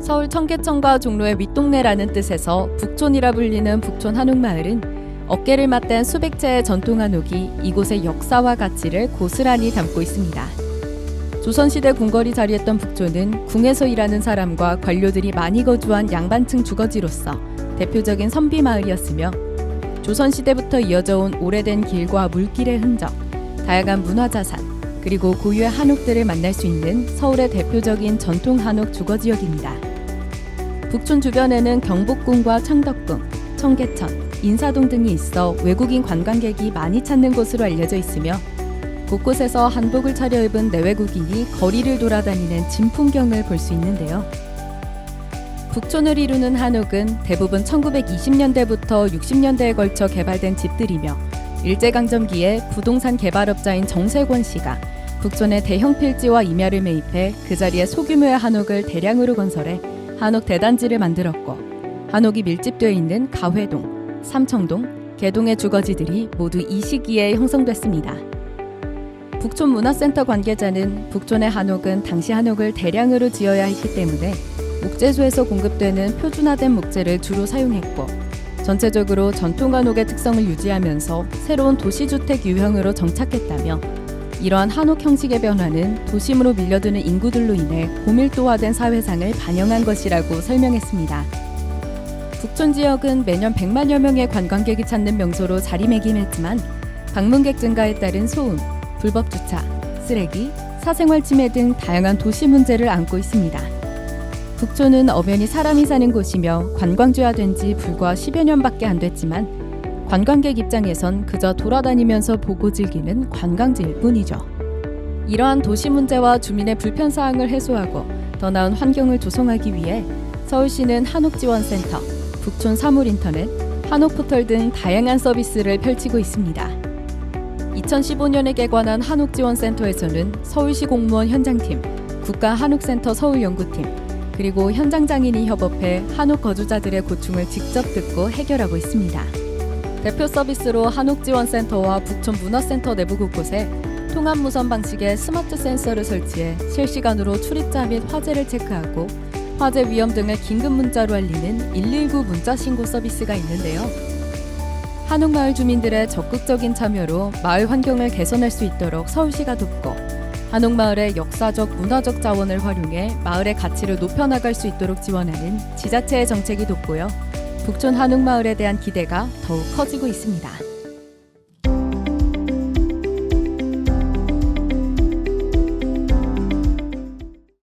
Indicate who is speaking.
Speaker 1: 서울 청계천과 종로의 윗동네라는 뜻에서 북촌이라 불리는 북촌 한옥마을은 어깨를 맞댄 수백 채의 전통 한옥이 이곳의 역사와 가치를 고스란히 담고 있습니다. 조선시대 궁궐이 자리했던 북촌은 궁에서 일하는 사람과 관료들이 많이 거주한 양반층 주거지로서 대표적인 선비 마을이었으며 조선시대부터 이어져 온 오래된 길과 물길의 흔적, 다양한 문화자산, 그리고 고유의 한옥들을 만날 수 있는 서울의 대표적인 전통 한옥 주거지역입니다. 북촌 주변에는 경복궁과 창덕궁, 청계천, 인사동 등이 있어 외국인 관광객이 많이 찾는 곳으로 알려져 있으며 곳곳에서 한복을 차려입은 내외국인이 거리를 돌아다니는 진풍경을 볼 수 있는데요. 북촌을 이루는 한옥은 대부분 1920년대부터 60년대에 걸쳐 개발된 집들이며 일제강점기에 부동산 개발업자인 정세권 씨가 북촌에 대형 필지와 임야를 매입해 그 자리에 소규모의 한옥을 대량으로 건설해 한옥 대단지를 만들었고 한옥이 밀집되어 있는 가회동, 삼청동, 개동의 주거지들이 모두 이 시기에 형성됐습니다. 북촌 문화센터 관계자는 북촌의 한옥은 당시 한옥을 대량으로 지어야 했기 때문에 목재소에서 공급되는 표준화된 목재를 주로 사용했고 전체적으로 전통 한옥의 특성을 유지하면서 새로운 도시주택 유형으로 정착했다며 이러한 한옥 형식의 변화는 도심으로 밀려드는 인구들로 인해 고밀도화된 사회상을 반영한 것이라고 설명했습니다. 북촌 지역은 매년 100만여 명의 관광객이 찾는 명소로 자리매김했지만 방문객 증가에 따른 소음, 불법 주차, 쓰레기, 사생활 침해 등 다양한 도시 문제를 안고 있습니다. 북촌은 엄연히 사람이 사는 곳이며 관광지화된 지 불과 10여 년밖에 안 됐지만 관광객 입장에선 그저 돌아다니면서 보고 즐기는 관광지일 뿐이죠. 이러한 도시 문제와 주민의 불편 사항을 해소하고 더 나은 환경을 조성하기 위해 서울시는 한옥지원센터, 북촌 사물인터넷, 한옥포털 등 다양한 서비스를 펼치고 있습니다. 2015년에 개관한 한옥지원센터에서는 서울시 공무원 현장팀, 국가한옥센터 서울연구팀, 그리고 현장장인이 협업해 한옥 거주자들의 고충을 직접 듣고 해결하고 있습니다. 대표 서비스로 한옥지원센터와 북촌 문화센터 내부 곳곳에 통합 무선 방식의 스마트 센서를 설치해 실시간으로 출입자 및 화재를 체크하고 화재 위험 등을 긴급 문자로 알리는 119 문자 신고 서비스가 있는데요. 한옥 마을 주민들의 적극적인 참여로 마을 환경을 개선할 수 있도록 서울시가 돕고 한옥 마을의 역사적 문화적 자원을 활용해 마을의 가치를 높여나갈 수 있도록 지원하는 지자체의 정책이 돋고요. 북촌 한옥마을에 대한 기대가 더욱 커지고 있습니다.